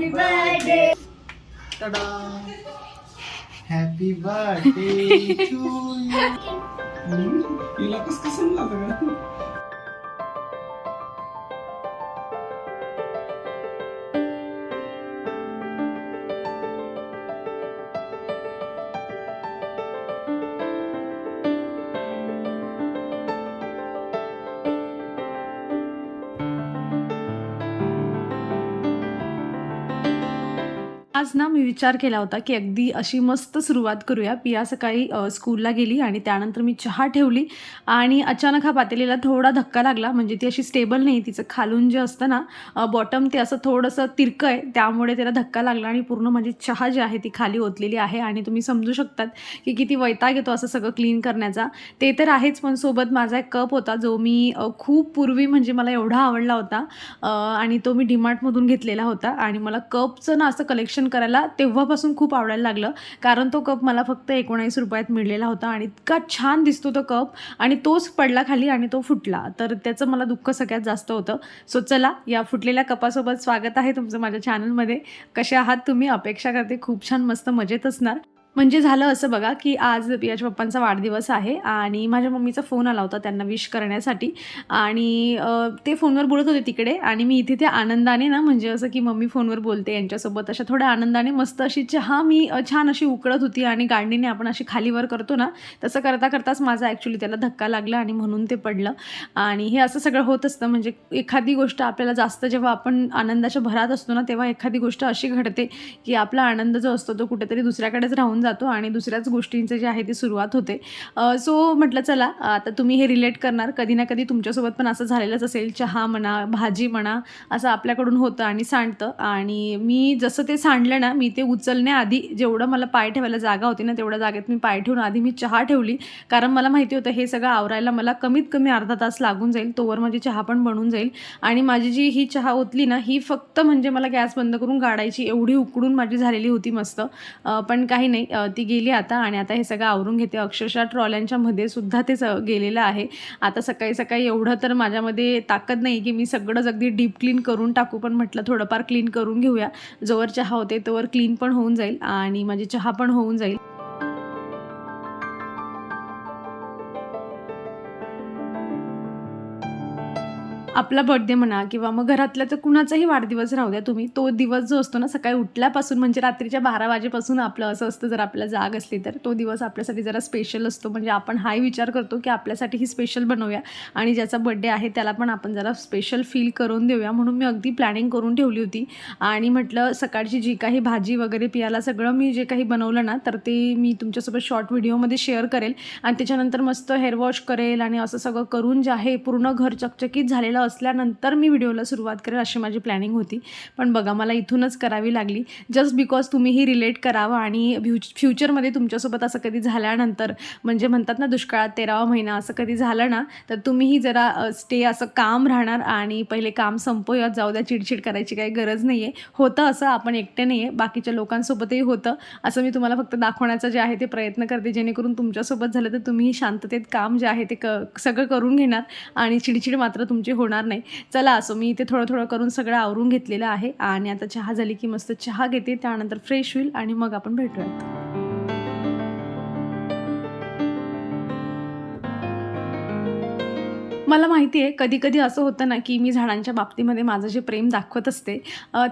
happy birthday happy birthday to you तिला कस कसं लागलं आज ना मी विचार केला होता की अगदी अशी मस्त सुरुवात करूया. पिया सकाळी स्कूलला गेली आणि त्यानंतर मी चहा ठेवली आणि अचानक हा पातेलीला थोडा धक्का लागला. म्हणजे ती अशी स्टेबल नाही तिचं खालून जे असतं ना बॉटम ते असं थोडंसं तिरकं आहे त्यामुळे त्याला धक्का लागला आणि पूर्ण माझी चहा जी आहे ती खाली ओतलेली आहे आणि तुम्ही समजू शकतात की किती वैताग येतो असं सगळं क्लीन करण्याचा. ते तर आहेच पण सोबत माझा एक कप होता जो मी खूप पूर्वी म्हणजे मला एवढा आवडला होता आणि तो मी डिमार्टमधून घेतलेला होता आणि मला कपचं ना असं कलेक्शन करायला तेव्हापासून खूप आवडायला लागलं. कारण तो कप मला फक्त एकोणावीस रुपयात मिळलेला होता आणि इतका छान दिसतो तो कप आणि तोच पडला खाली आणि तो फुटला. तर त्याचं मला दुःख सगळ्यात जास्त होतं. सो चला या फुटलेल्या कपासोबत स्वागत आहे तुमचं माझ्या चॅनलमध्ये कसे आहात तुम्ही? अपेक्षा करते खूप छान मस्त मजेत असणार. म्हणजे झालं असं बघा की आज पियाच्या पप्पांचा वाढदिवस आहे आणि माझ्या मम्मीचा फोन आला होता त्यांना विश करण्यासाठी. आणि ते फोनवर बोलत होते तिकडे आणि मी इथे ते आनंदाने ना म्हणजे असं की मम्मी फोनवर बोलते यांच्यासोबत अशा थोड्या आनंदाने मस्त अशी चहा मी छान अशी उकळत होती आणि गाडणीने आपण अशी खालीवर करतो ना तसं करता करताच माझा ॲक्च्युली त्याला धक्का लागला आणि म्हणून ते पडलं. आणि हे असं सगळं होत असतं म्हणजे एखादी गोष्ट आपल्याला जास्त जेव्हा आपण आनंदाच्या भरात असतो ना तेव्हा एखादी गोष्ट अशी घडते की आपला आनंद जो असतो तो कुठेतरी दुसऱ्याकडेच राहून जातो आणि दुसऱ्याच गोष्टींचं जे आहे ती सुरुवात होते. सो म्हटलं चला आता तुम्ही हे रिलेट करणार. कधी ना कधी तुमच्यासोबत पण असं झालेलंच असेल. चहा म्हणा भाजी म्हणा असं आपल्याकडून होतं आणि सांडतं. आणि मी जसं ते सांडलं ना मी ते उचलण्याआधी जेवढं मला पाय ठेवायला जागा होती ना तेवढ्या जागेत मी पाय ठेवून आधी मी चहा ठेवली. कारण मला माहिती होतं हे सगळं आवरायला मला कमीत कमी अर्धा तास लागून जाईल. तोवर माझी चहा पण बनून जाईल. आणि माझी जी ही चहा ओतली ना ही फक्त म्हणजे मला गॅस बंद करून गाडायची एवढी उकडून माझी झालेली होती मस्त. पण काही नाही. ती गेली आता आणि आता हे सगळं आवरून घेते. अक्षरशः ट्रॉल्यांच्या मध्ये सुद्धा ते स गेलेलं आहे. आता सकाळी सकाळी एवढं तर माझ्यामध्ये ताकद नाही की मी सगळंच अगदी डीप क्लीन करून टाकू पण म्हटलं थोडंफार क्लीन करून घेऊया. जोवर चहा होते तोवर क्लीन पण होऊन जाईल आणि माझी चहा पण होऊन जाईल. आपला बर्थडे म्हणा किंवा मग घरातल्या तर कुणाचाही वाढदिवस राहू द्या तुम्ही. तो दिवस जो असतो ना सकाळी उठल्यापासून म्हणजे रात्रीच्या बारा वाजेपासून आपलं असं असतं जर आपल्याला जाग असली तर. तो दिवस आपल्यासाठी जरा स्पेशल असतो. म्हणजे आपण हाही विचार करतो की आपल्यासाठी ही स्पेशल बनवूया. आणि ज्याचा बड्डे आहे त्याला पण आपण जरा स्पेशल फील करून देऊया. म्हणून मी अगदी प्लॅनिंग करून ठेवली होती. आणि म्हटलं सकाळची जी काही भाजी वगैरे पियाला सगळं मी जे काही बनवलं ना तर ते मी तुमच्यासोबत शॉर्ट व्हिडिओमध्ये शेअर करेल. आणि त्याच्यानंतर मस्त हेअर वॉश करेल आणि असं सगळं करून जे आहे पूर्ण घर चकचकीत झालेलं असल्यानंतर मी व्हिडिओला सुरुवात करेल अशी माझी प्लॅनिंग होती. पण बघा मला इथूनच करावी लागली. जस्ट बिकॉज तुम्हीही रिलेट करावं आणि फ्युच फ्युचरमध्ये तुमच्यासोबत असं कधी झाल्यानंतर म्हणजे म्हणतात ना दुष्काळात तेरावा महिना असं कधी झालं ना तर तुम्हीही जरा स्टे असं काम राहणार आणि पहिले काम संपवूयात. जाऊ द्या चिडचिड करायची काही गरज नाही आहे होतं असं आपण एकटे नाही आहे बाकीच्या लोकांसोबतही होतं. असं मी तुम्हाला फक्त दाखवण्याचा जे आहे ते प्रयत्न करते. जेणेकरून तुमच्यासोबत झालं तर तुम्ही शांततेत काम जे आहे ते क सगळं करून घेणार आणि चिडचिड मात्र तुमची होणार नाही. चला असो मी इथे थोडं थोडं करून सगळं आवरून घेतलेलं आहे आणि आता चहा झाली की मस्त चहा घेते त्यानंतर फ्रेश होईल आणि मग आपण भेटूयात. मला माहिती आहे कधी कधी असं होतं ना की मी झाडांच्या बाबतीमध्ये माझं जे प्रेम दाखवत असते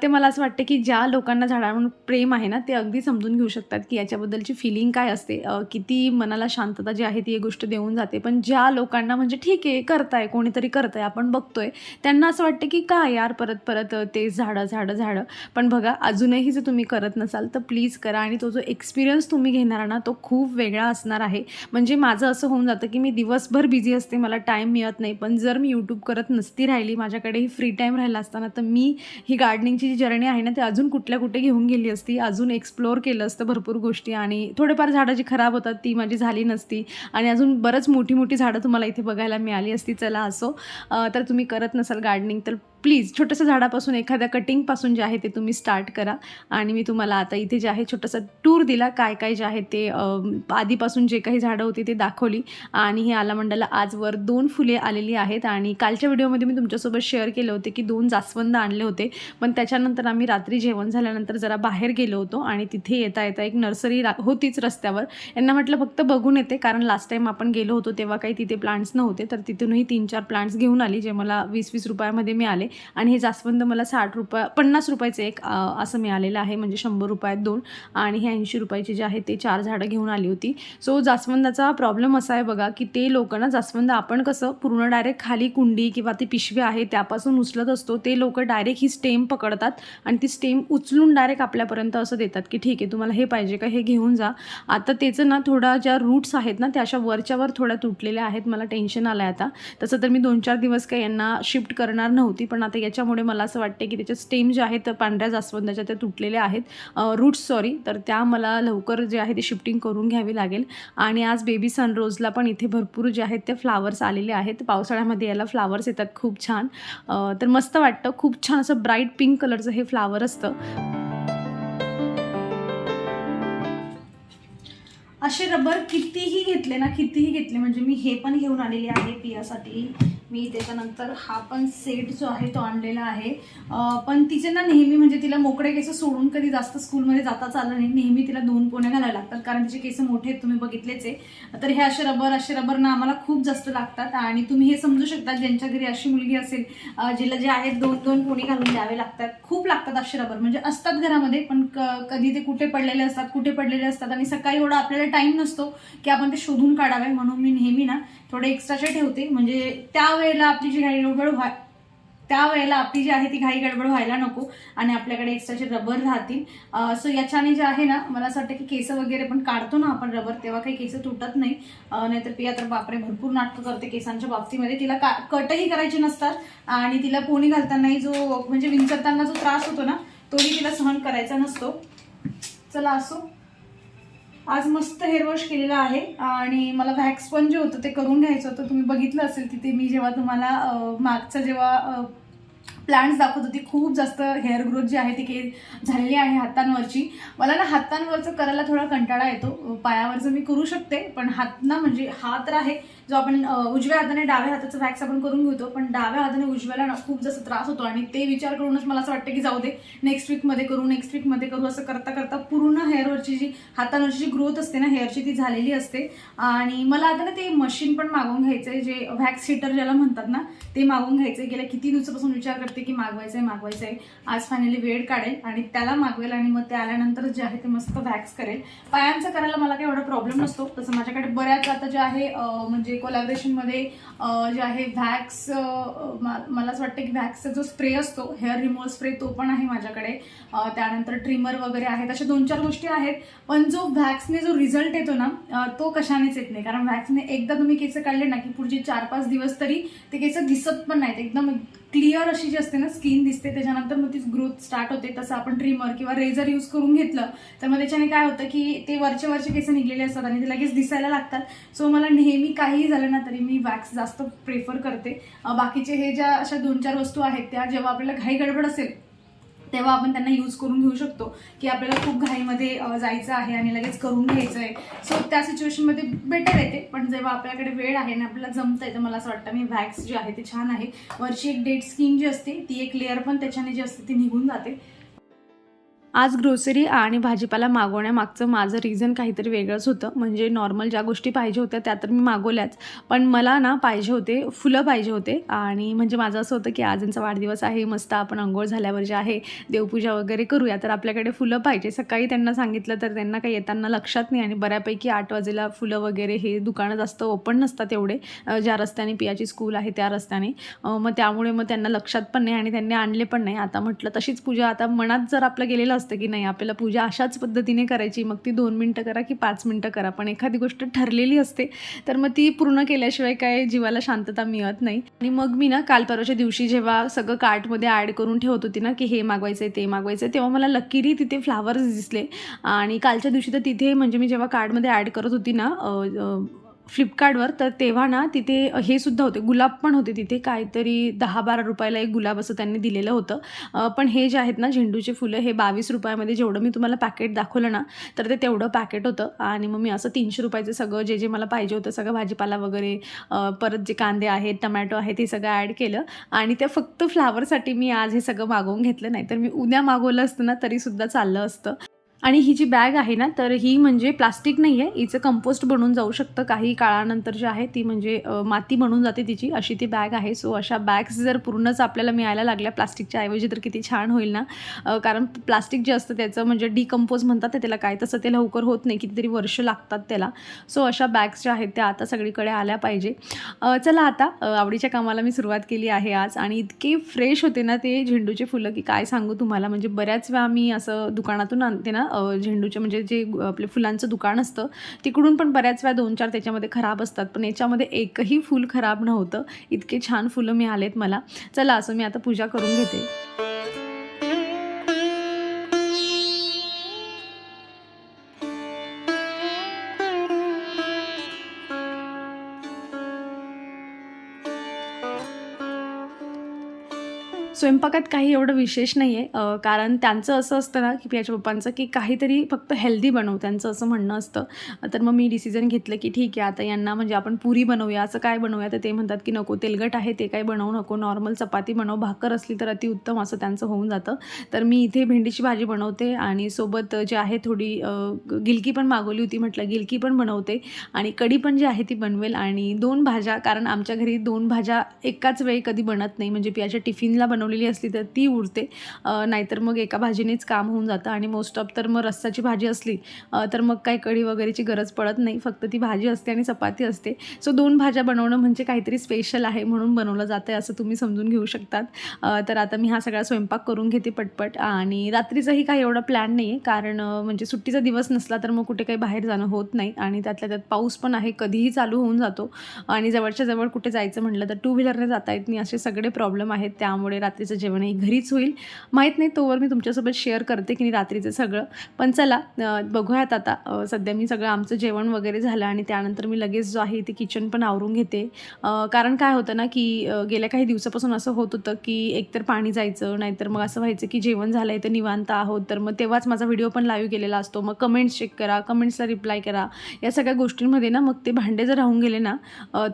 ते मला असं वाटतं की ज्या लोकांना झाडांवर प्रेम आहे ना ते अगदी समजून घेऊ शकतात की याच्याबद्दलची फिलिंग काय असते. किती मनाला शांतता जी आहे ती एक गोष्ट देऊन जाते. पण ज्या लोकांना म्हणजे ठीक आहे करताय कोणीतरी करताय आपण बघतोय त्यांना असं वाटतं की काय यार परत परत ते झाडं झाडं झाडं. पण बघा अजूनही जर तुम्ही करत नसाल तर प्लीज करा आणि तो जो एक्सपिरियन्स तुम्ही घेणार ना तो खूप वेगळा असणार आहे. म्हणजे माझं असं होऊन जातं की मी दिवसभर बिझी असते मला टाईम मिळत नाही. नाही पण जर मी यूट्यूब करत नसती राहिली माझ्याकडे ही फ्री टाईम राहिला असताना तर मी ही गार्डनिंगची जी जर्नी आहे ना ती अजून कुठल्या कुठे घेऊन गेली असती अजून एक्सप्लोअर केलं असतं भरपूर गोष्टी आणि थोडेफार झाडं जी खराब होतात ती माझी झाली नसती आणि अजून बरंच मोठी मोठी झाडं तुम्हाला इथे बघायला मिळाली असती चला असो. तर तुम्ही करत नसाल गार्डनिंग तर प्लीज छोटंसं झाडापासून एखाद्या कटिंगपासून जे आहे ते तुम्ही स्टार्ट करा. आणि मी तुम्हाला आता इथे जे आहे छोटंसं टूर दिला काय काय जे आहे ते आधीपासून जे काही झाडं होती ते दाखवली. आणि हे आलामंडाला आजवर दोन फुले आलेली आहेत. आणि कालच्या व्हिडिओमध्ये मी तुमच्यासोबत शेअर केले होते की दोन जास्वंद आणले होते. पण त्याच्यानंतर आम्ही रात्री जेवण झाल्यानंतर जरा बाहेर गेलो होतो आणि तिथे येता येता एक नर्सरी रा होतीच रस्त्यावर. यांना म्हटलं फक्त बघून येते कारण लास्ट टाईम आपण गेलो होतो तेव्हा काही तिथे प्लांट्स नव्हते. तर तिथूनही तीन चार प्लांट्स घेऊन आली जे मला वीस वीस रुपयामध्ये मिळाले. आणि हे जास्वंद मला साठ रुपया पन्नास रुपयाचे एक असं मिळालेलं आहे. म्हणजे शंभर रुपयात दोन आणि हे ऐंशी रुपयाची जे आहे ते चार झाडं घेऊन आली होती. सो जास्वंदाचा प्रॉब्लेम असा आहे बघा की ते लोक ना जास्वंद आपण कसं पूर्ण डायरेक्ट खाली कुंडी किंवा ती पिशवी आहे त्यापासून उचलत असतो. ते लोक डायरेक्ट ही स्टेम पकडतात आणि ती स्टेम उचलून डायरेक्ट आपल्यापर्यंत असं देतात की ठीक आहे तुम्हाला हे पाहिजे का हे घेऊन जा. आता त्याचं ना थोडा ज्या रूट्स आहेत ना त्या अशा वरच्यावर थोड्या तुटलेल्या आहेत. मला टेन्शन आलं आहे आता. तसं तर मी दोन चार दिवस काही यांना शिफ्ट करणार नव्हती पण आता याच्यामुळे मला असं वाटते की त्याच्या स्टेम ज्या आहेत पांढऱ्या जास्वंदाच्या त्या तुटलेल्या आहेत. रूट्स सॉरी तर त्या मला लवकर जे आहे ते शिफ्टिंग करून घ्यावी लागेल. आणि आज बेबी सनरोजला पण इथे भरपूर जे आहेत ते फ्लावर्स आलेले आहेत. पावसाळ्यामध्ये याला फ्लावर्स येतात खूप छान. तर मस्त वाटतं. खूप छान असं ब्राईट पिंक कलरचं हे फ्लावर असतं. असे रबर कितीही घेतले ना कितीही घेतले म्हणजे मी हे पण घेऊन आलेली आहे पियासाठी. मी त्याच्यानंतर हा पण सेट जो आहे तो आणलेला आहे. पण तिचे ना नेहमी म्हणजे तिला मोकळे केस सोडून कधी जास्त स्कूलमध्ये जाताच आलं नाही. नेहमी तिला दोन पोणे घालायला लागतात कारण तिचे केस मोठे आहेत तुम्ही बघितलेच आहे. तर हे असे रबर असे रबर ना आम्हाला खूप जास्त लागतात. आणि तुम्ही हे समजू शकता ज्यांच्या घरी अशी मुलगी असेल जिला जे आहेत दोन दोन पोणी घालून द्यावे लागतात. खूप लागतात असे रबर. म्हणजे असतात घरामध्ये पण क- कधी ते कुठे पडलेले असतात कुठे पडलेले असतात. आणि सकाळी एवढं आपल्याला टाइम नसतो की आपण ते शोधून काढावे म्हणून मी नेहमी ना थोडे एक्स्ट्राचे ठेवते. म्हणजे त्या वेळेला आपली जी घाई गडबड व्हाय त्या वेळेला आपली जी आहे ती घाई गडबड व्हायला नको आणि आपल्याकडे एक्स्ट्राचे रबर राहतील. सो याच्याने जे आहे ना मला असं वाटतं की केस वगैरे पण काढतो ना आपण रबर तेव्हा काही केस तुटत नाही. नाहीतर पिया तर बापरे भरपूर नाटकं करते केसांच्या बाबतीमध्ये. तिला का कटही करायचे नसतात आणि तिला पोणी घालतानाही जो म्हणजे विंचरताना जो त्रास होतो ना तोही तिला सहन करायचा नसतो. चला असो. आज मस्त हेअर वॉश केलेला आहे आणि मला व्हॅक्स पण जे होतं ते करून घ्यायचं होतं. तुम्ही बघितलं असेल तिथे मी जेव्हा तुम्हाला मागचा मागचं जेव्हा प्लांट्स दाखवत होती खूप जास्त हेअर ग्रोथ जी आहे ती के झालेली आहे हातांवरची. मला ना हातांवरचं करायला थोडा कंटाळा येतो. पायावरचं मी करू शकते पण हात ना म्हणजे हात तर आहे जो आपण उजव्या हाताने डाव्या हाताचं वॅक्स आपण करून घेतो पण डाव्या हाताने उजव्याला ना खूप जास्त त्रास होतो आणि ते विचार करूनच मला असं वाटतं की जाऊ दे नेक्स्ट वीकमध्ये करू नेक्स्ट वीकमध्ये करू असं करता करता पूर्ण हेअरवरची जी हातांवरची जी ग्रोथ असते ना हेअरची ती झालेली असते. आणि मला आता ना ते मशीन पण मागवून घ्यायचंय जे व्हॅक्स हिटर ज्याला म्हणतात ना ते मागवून घ्यायचंय. गेल्या किती दिवसापासून विचार करते की मागवायचंय मागवायचंय. आज फायनली वेळ काढेल आणि त्याला मागवेल आणि मग ते आल्यानंतर जे आहे ते मस्त व्हॅक्स करेल. पायांचं करायला मला काही एवढा प्रॉब्लेम नसतो. तसं माझ्याकडे बऱ्याच आता जे आहे म्हणजे कोलॅबरेशनमध्ये जे आहे व्हॅक्स मला असं वाटतं की व्हॅक्सचा जो स्प्रे असतो हेअर रिमूव्हल स्प्रे तो पण आहे माझ्याकडे. त्यानंतर ट्रिमर वगैरे आहेत अशा दोन चार गोष्टी आहेत. पण जो व्हॅक्सने जो रिझल्ट येतो ना तो कशानेच येत नाही. कारण व्हॅक्सने एकदा तुम्ही केस काढले ना की पुढचे चार पाच दिवस तरी ते केस दिसत पण नाहीत. एकदम क्लिअर अशी जी असते ना स्किन दिसते त्याच्यानंतर मग ती ग्रोथ स्टार्ट होते. तसं आपण ट्रिमर किंवा रेझर यूज करून घेतलं तर मग त्याच्याने काय होतं की ते वरचे वरचे केस निघलेले असतात आणि ते लगेच दिसायला लागतात. सो मला नेहमी काहीही झालं ना तरी मी वॅक्स जास्त प्रेफर करते. बाकीचे हे ज्या अशा दोन चार वस्तू आहेत त्या जेव्हा आपल्याला घाई गडबड असेल तेव्हा आपण त्यांना यूज करून घेऊ शकतो की आपल्याला खूप घाईमध्ये जायचं आहे आणि लगेच करून घ्यायचं आहे सो त्या सिच्युएशनमध्ये बेटर येते पण जेव्हा आपल्याकडे वेळ आहे आणि आपल्याला जमतंय तर मला असं वाटतं मी व्हॅक्स जे आहे ते छान आहे. वरची एक डेट स्किन जी असते ती एक लेअर पण त्याच्याने जी असते ती निघून जाते. आज ग्रोसरी आणि भाजीपाला मागवण्यामागचं माझं रिझन काहीतरी वेगळंच होतं. म्हणजे नॉर्मल ज्या गोष्टी पाहिजे होत्या त्या तर मी मागवल्याच. पण मला ना पाहिजे होते फुलं पाहिजे होते. आणि म्हणजे माझं असं होतं की आज यांचा वाढदिवस आहे मस्त आपण अंघोळ झाल्यावर जे आहे देवपूजा वगैरे करूया. तर आपल्याकडे फुलं पाहिजे. सकाळी त्यांना सांगितलं तर त्यांना काही येताना लक्षात नाही आणि बऱ्यापैकी आठ वाजेला फुलं वगैरे हे दुकानं जास्त ओपन नसतात एवढे. ज्या रस्त्याने पियाची स्कूल आहे त्या रस्त्याने. मग त्यामुळे मग त्यांना लक्षात पण नाही आणि त्यांनी आणले पण नाही. आता म्हटलं तशीच पूजा. आता मनात जर आपलं गेलेलं असतं की नाही आपल्याला पूजा अशाच पद्धतीने करायची मग ती दोन मिनटं करा की पाच मिनटं करा. पण एखादी गोष्ट ठरलेली असते तर मग ती पूर्ण केल्याशिवाय काय जीवाला शांतता मिळत नाही. आणि मग मी ना काल परवाच्या दिवशी जेव्हा सगळं कार्टमध्ये ॲड करून ठेवत होती ना की हे मागवायचं आहे ते मागवायचं आहे तेव्हा मला लकीली तिथे फ्लावर्स दिसले. आणि कालच्या दिवशी तर तिथे म्हणजे मी जेव्हा कार्डमध्ये ॲड करत होती ना फ्लिपकार्टवर तर तेव्हा ना तिथे हे सुद्धा होते. गुलाब पण होते तिथे. काहीतरी दहा बारा रुपयाला एक गुलाब असं त्यांनी दिलेलं होतं. पण हे जे आहेत ना झेंडूचे फुलं हे बावीस रुपयामध्ये जेवढं मी तुम्हाला पॅकेट दाखवलं ना तर ते तेवढं पॅकेट होतं. आणि मग मी असं तीनशे रुपयाचं सगळं जे जे मला पाहिजे होतं सगळं भाजीपाला वगैरे परत जे कांदे आहेत टमॅटो आहे ते सगळं ॲड केलं. आणि त्या फक्त फ्लावरसाठी मी आज हे सगळं मागवून घेतलं. नाही तर मी उद्या मागवलं असतं ना तरीसुद्धा चाललं असतं. आणि ही जी बॅग आहे ना तर ही म्हणजे प्लास्टिक नाही आहे हिचं कंपोस्ट बनून जाऊ शकतं. काही काळानंतर जे आहे ती म्हणजे माती बनून जाते तिची. अशी ती बॅग आहे. सो अशा बॅग्स जर पूर्णच आपल्याला मिळायला लागल्या प्लास्टिकच्या ऐवजी तर किती छान होईल ना? कारण प्लास्टिक जे असतं त्याचं म्हणजे डिकम्पोज म्हणतात त्याला काय? तसं ते लवकर होत नाही. कितीतरी वर्ष लागतात त्याला. सो अशा बॅग्स ज्या आहेत त्या आता सगळीकडे आल्या पाहिजे. चला आता आवडीच्या कामाला मी सुरुवात केली आहे आज. आणि इतके फ्रेश होते ना ते झेंडूचे फुलं की काय सांगू तुम्हाला? म्हणजे बऱ्याच वेळा मी असं दुकानातून आणते ना झेंडूचे म्हणजे जे आपले फुलांचं दुकान असतं तिकडून पण बऱ्याच वेळा दोन चार त्याच्यामध्ये खराब असतात. पण याच्यामध्ये एकही फूल खराब नव्हतं. इतके छान फुलं मिळालेत मला. चला असं मी आता पूजा करून घेते. स्वयंपाकात काही एवढं विशेष नाही आहे कारण त्यांचं असं असतं ना की पियाच्या पप्पांचं की काहीतरी फक्त हेल्दी बनव त्यांचं असं म्हणणं असतं. तर मग मी डिसिजन घेतलं की ठीक आहे आता यांना म्हणजे आपण पुरी बनवूया असं काय बनवूया? तर ते म्हणतात की नको तेलगट आहे ते काय बनवू नको नॉर्मल चपाती बनव भाकर असली तर अतिउत्तम असं त्यांचं होऊन जातं. तर मी इथे भेंडीची भाजी बनवते आणि सोबत जे आहे थोडी गिलकी पण मागवली होती म्हटलं गिलकी पण बनवते आणि कढी पण जी आहे ती बनवेल आणि दोन भाज्या कारण आमच्या घरी दोन भाज्या एकाच वेळी कधी बनत नाही म्हणजे पियाच्या टिफिनला बनवलेली असली तर ती उरते नाहीतर मग एका भाजीनेच काम होऊन जातं आणि मोस्ट ऑफ तर मग रस्साची भाजी असली तर मग काही कढी वगैरेची गरज पडत नाही. फक्त ती भाजी असते आणि चपाती असते. सो दोन भाज्या बनवणं म्हणजे काहीतरी स्पेशल आहे म्हणून बनवलं जातं आहे असं तुम्ही समजून घेऊ शकतात. तर आता मी हा सगळा स्वयंपाक करून घेते पटपट. आणि रात्रीचाही काही एवढा प्लॅन नाही आहे कारण म्हणजे सुट्टीचा दिवस नसला तर मग कुठे काही बाहेर जाणं होत नाही. आणि त्यातल्या त्यात पाऊस पण आहे कधीही चालू होऊन जातो. आणि जवळच्या जवळ कुठे जायचं म्हटलं तर टू व्हीलरने जाता येत नाही असे सगळे प्रॉब्लेम आहेत. त्यामुळे रात्रीचं जेवणही घरीच होईल. माहीत नाही तोवर मी तुमच्यासोबत शेअर करते की नाही रात्रीचं सगळं. पण चला बघूयात आता सध्या मी सगळं आमचं जेवण वगैरे झालं आणि त्यानंतर मी लगेच जो आहे ते किचन पण आवरून घेते. कारण काय होतं ना की गेल्या काही दिवसापासून असं होत होतं की एकतर पाणी जायचं नाहीतर मग असं व्हायचं की जेवण झालं आहे तर निवांत आहोत. तर मग तेव्हाच माझा व्हिडिओ पण लाईव्ह केलेला असतो. मग कमेंट्स चेक करा कमेंट्सला रिप्लाय करा. या सगळ्या गोष्टींमध्ये ना मग ते भांडे जर राहून गेले ना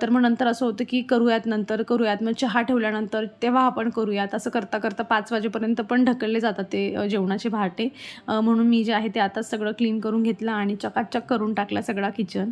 तर मग नंतर असं होतं की करूयात नंतर करूयात. मग चहा ठेवल्यानंतर तेव्हा आपण करूयात. असं करता करता पाच वाजेपर्यंत पण ढकलले जातात ते जेवणाचे भाटे म्हणून मी जे आहे ते आताच सगळं क्लीन करून घेतलं आणि चकाचक करून टाकला सगळा किचन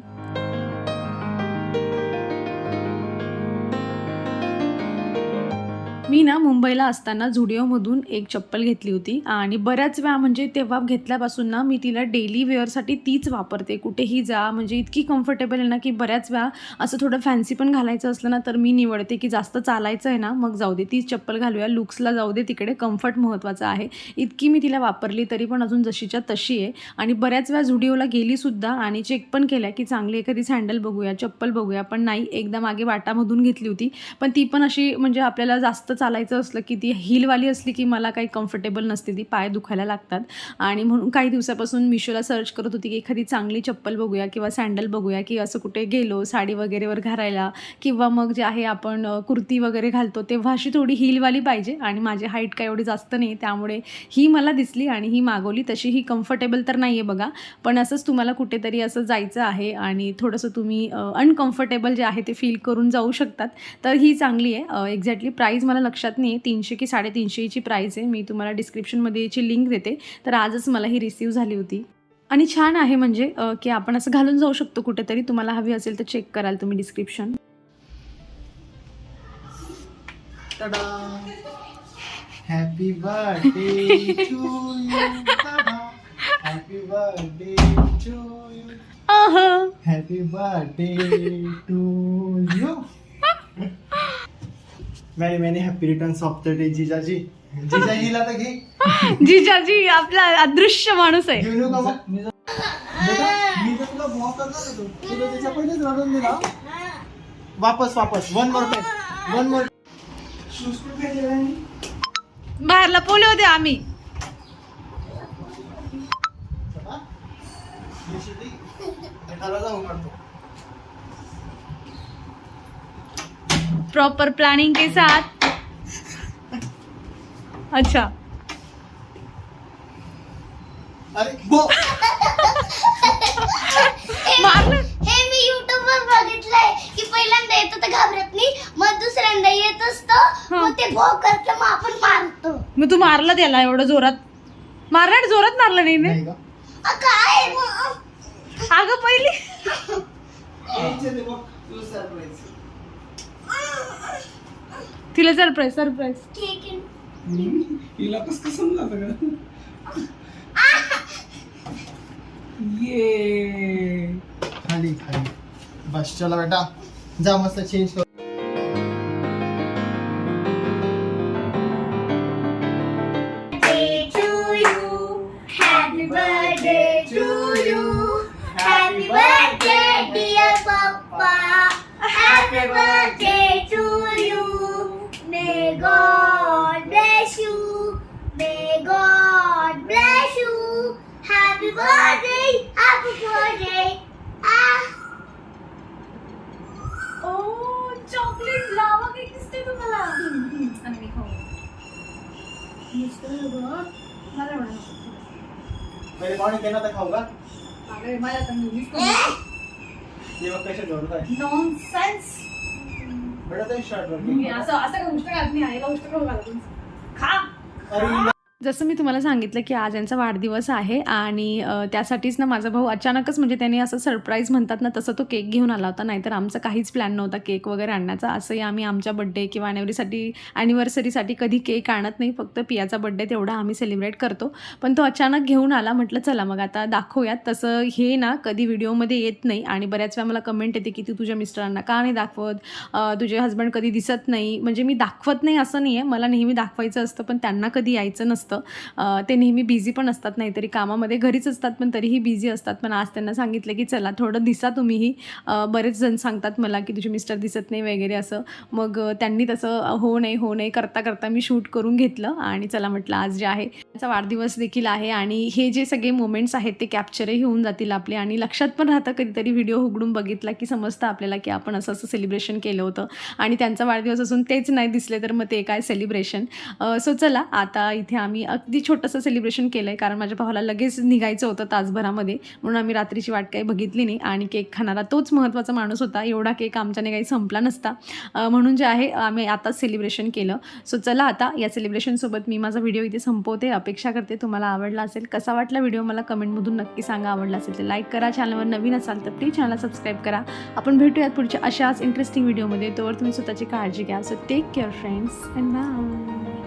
मी ना मुंबईला असताना झुडिओमधून एक चप्पल घेतली होती आणि बऱ्याच वेळा म्हणजे तेव्हा घेतल्यापासून ना मी तिला डेली वेअरसाठी तीच वापरते. कुठेही जा म्हणजे इतकी कम्फर्टेबल आहे ना की बऱ्याच वेळा असं थोडं फॅन्सी पण घालायचं असलं ना तर मी निवडते की जास्त चालायचं आहे ना मग जाऊ दे तीच चप्पल घालूया. लुक्सला जाऊ दे तिकडे कम्फर्ट महत्त्वाचं आहे. इतकी मी तिला वापरली तरी पण अजून जशीच्या तशी आहे. आणि बऱ्याच वेळा झुडिओला गेलीसुद्धा आणि चेक पण केल्या की चांगली एखादी सँडल बघूया चप्पल बघूया. पण नाही एकदा मागे वाटामधून घेतली होती. पण ती पण अशी म्हणजे आपल्याला जास्त चालायचं असलं की ती हिलवाली असली की मला काही कम्फर्टेबल नसते ती पाय दुखायला लागतात. आणि म्हणून काही दिवसापासून मिशोला सर्च करत होती की एखादी चांगली चप्पल बघूया किंवा सँडल बघूया की असं कुठे गेलो साडी वगैरेवर घालायला. किंवा मग जे आहे आपण कुर्ती वगैरे घालतो तेव्हा अशी थोडी हिलवाली पाहिजे आणि माझी हाईट काय एवढी जास्त नाही त्यामुळे ही मला दिसली आणि ही मागवली. तशी ही कम्फर्टेबल तर नाही आहे बघा पण असंच तुम्हाला कुठेतरी असं जायचं आहे आणि थोडंसं तुम्ही अनकम्फर्टेबल जे आहे ते फील करून जाऊ शकतात. तर ही चांगली आहे. एक्झॅक्टली प्राईज मला लक्षात नाही आहे तीनशे की साडेतीनशेची प्राईज आहे. मी तुम्हाला डिस्क्रिप्शनमध्ये याची लिंक देते. तर आजच मला ही रिसीव झाली होती. आणि छान आहे म्हणजे की आपण असं घालून जाऊ शकतो कुठेतरी. तुम्हाला हवी असेल तर चेक कराल तुम्ही description happy birthday to you happy birthday to you happy birthday to you many many happy returns of the day जिजाजी. जिजाजीला तर घे. जिजाजी आपला अदृश्य माणूस आहे. मग? मी जर- बेटा, मी जर तुला block करणार होतो, तुला त्याच्या पहिलेच रडून दिला. वापस वापस. One more time one more shoes कुठे ठेवले आहे? बाहेर लपवले होते आम्ही. चला. मी शिटी, एकाला जाऊन काढतो. प्रॉपर प्लानिंग के साथ। अच्छा। अरे मारलं। हे मी वर बघितलंय की पहिल्यांदा येतो तर घाबरत नाही मग दुसऱ्यांदा येत असतो मग ते भो करतं मग आपण मारतो. मग तू मारला त्याला एवढं जोरात? मारला जोरात मारलं नाही ना? नाही का अ, काय? मग? अगं पहिली तुला. तिला सरप्राईज सरप्राईज ठीक आहे. हिला कस काय समजा सगळं ये. खाली खाली. बस चला बेटा. जा मस्त चेंज कर. आणि मी खाऊ तर का अरे, मला बघ कसे जोडत आहे नॉनसेन्स बेटा ते शर्ट मी असं असं का गोष्ट घालत नाही गोष्ट करू घालत खा. अरे जसं मी तुम्हाला सांगितलं की आज यांचा वाढदिवस आहे आणि त्यासाठीच ना माझा भाऊ अचानकच म्हणजे त्यांनी असं सरप्राईज म्हणतात ना तसं तो केक घेऊन आला होता. नाहीतर आमचा काहीच प्लॅन नव्हता केक वगैरे आणण्याचा. असंही आम्ही आमच्या बड्डे किंवा ॲनिव्हर्सरीसाठी ॲनिव्हर्सरीसाठी कधी केक आणत नाही. फक्त पियाचा बड्डे तेवढा आम्ही सेलिब्रेट करतो. पण तो अचानक घेऊन आला म्हटलं चला मग आता दाखवूयात. तसं हे ना कधी व्हिडिओमध्ये येत नाही आणि बऱ्याच वेळा मला कमेंट येते की तू तुझ्या मिस्टरांना का नाही दाखवत? तुझे हस्बंड कधी दिसत नाही. म्हणजे मी दाखवत नाही असं नाही आहे मला नेहमी दाखवायचं असतं पण त्यांना कधी यायचं नसतं. असतं. ते नेहमी बिझी पण असतात नाहीतरी कामामध्ये घरीच असतात पण तरीही बिझी असतात. पण आज त्यांना सांगितलं की चला थोडं दिसा तुम्हीही. बरेच जण सांगतात मला की तुझे मिस्टर दिसत नाही वगैरे असं. मग त्यांनी तसं हो नाही हो नाही करता करता मी शूट करून घेतलं आणि चला म्हटलं आज जे आहे त्याचा वाढदिवस देखील आहे आणि हे जे सगळे मोमेंट्स आहेत ते कॅप्चरही होऊन जातील आपले आणि लक्षात पण राहतं कधीतरी व्हिडिओ उघडून बघितला की समजतं आपल्याला की आपण असं असं सेलिब्रेशन केलं होतं. आणि त्यांचा वाढदिवस असून तेच नाही दिसले तर मग ते काय सेलिब्रेशन? सो चला आता इथे आम्ही अगदी छोटंसं सेलिब्रेशन केलं आहे कारण माझ्या भावाला लगेच निघायचं होतं तासभरामध्ये. म्हणून आम्ही रात्रीची वाट काही बघितली नाही. आणि केक खाणारा तोच महत्त्वाचा माणूस होता. एवढा केक आमच्याने काही संपला नसता. म्हणून जे आहे आम्ही आताच सेलिब्रेशन केलं. सो चला आता या सेलिब्रेशनसोबत मी माझा व्हिडिओ इथे संपवते. अपेक्षा करते तुम्हाला आवडला असेल कसा वाटला व्हिडिओ मला कमेंटमधून नक्की सांगा. आवडला असेल तर लाईक करा. चॅनलवर नवीन असाल तर प्लीज चॅनलला सबस्क्राईब करा. आपण भेटूयात पुढच्या अशाच इंटरेस्टिंग व्हिडिओमध्ये तोवर तुम्ही स्वतःची काळजी घ्या. So take care friends and bye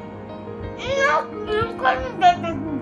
नको, नको, नको.